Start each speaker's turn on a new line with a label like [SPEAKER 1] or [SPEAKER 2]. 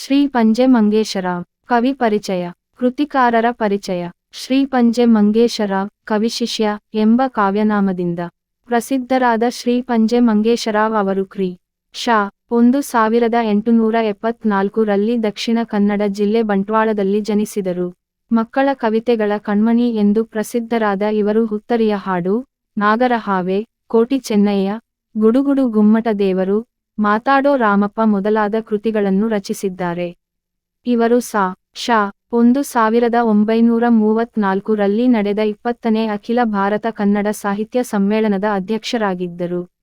[SPEAKER 1] ಶ್ರೀ ಪಂಜೆ ಮಂಗೇಶರಾವ್ ಕವಿ ಪರಿಚಯ, ಕೃತಿಕಾರರ ಪರಿಚಯ. ಶ್ರೀ ಪಂಜೆ ಮಂಗೇಶರಾವ್ ಕವಿಶಿಷ್ಯ ಎಂಬ ಕಾವ್ಯನಾಮದಿಂದ ಪ್ರಸಿದ್ಧರಾದ ಶ್ರೀ ಪಂಜೆ ಮಂಗೇಶರಾವ್ ಅವರು ಕ್ರಿ ಶಾ. ಒಂದು ಸಾವಿರದ ಎಂಟುನೂರ ಎಪ್ಪತ್ನಾಲ್ಕು ರಲ್ಲಿ ದಕ್ಷಿಣ ಕನ್ನಡ ಜಿಲ್ಲೆ ಬಂಟ್ವಾಳದಲ್ಲಿ ಜನಿಸಿದರು. ಮಕ್ಕಳ ಕವಿತೆಗಳ ಕಣ್ಮಣಿ ಎಂದು ಪ್ರಸಿದ್ಧರಾದ ಇವರು ಹುತ್ತರಿಯ ಹಾಡು, ನಾಗರಹಾವೆ, ಕೋಟಿ ಚೆನ್ನಯ್ಯ, ಗುಡುಗುಡು ಗುಮ್ಮಟ ದೇವರು ಮಾತಾಡೋ ರಾಮಪ್ಪ ಮೊದಲಾದ ಕೃತಿಗಳನ್ನು ರಚಿಸಿದ್ದಾರೆ. ಇವರು ಸಾ, ಶಾ, ಒಂದು ಸಾವಿರದ ಒಂಬೈನೂರ ಮೂವತ್ನಾಲ್ಕು ರಲ್ಲಿ ನಡೆದ ಇಪ್ಪತ್ತನೇ ಅಖಿಲ ಭಾರತ ಕನ್ನಡ ಸಾಹಿತ್ಯ ಸಮ್ಮೇಳನದ ಅಧ್ಯಕ್ಷರಾಗಿದ್ದರು.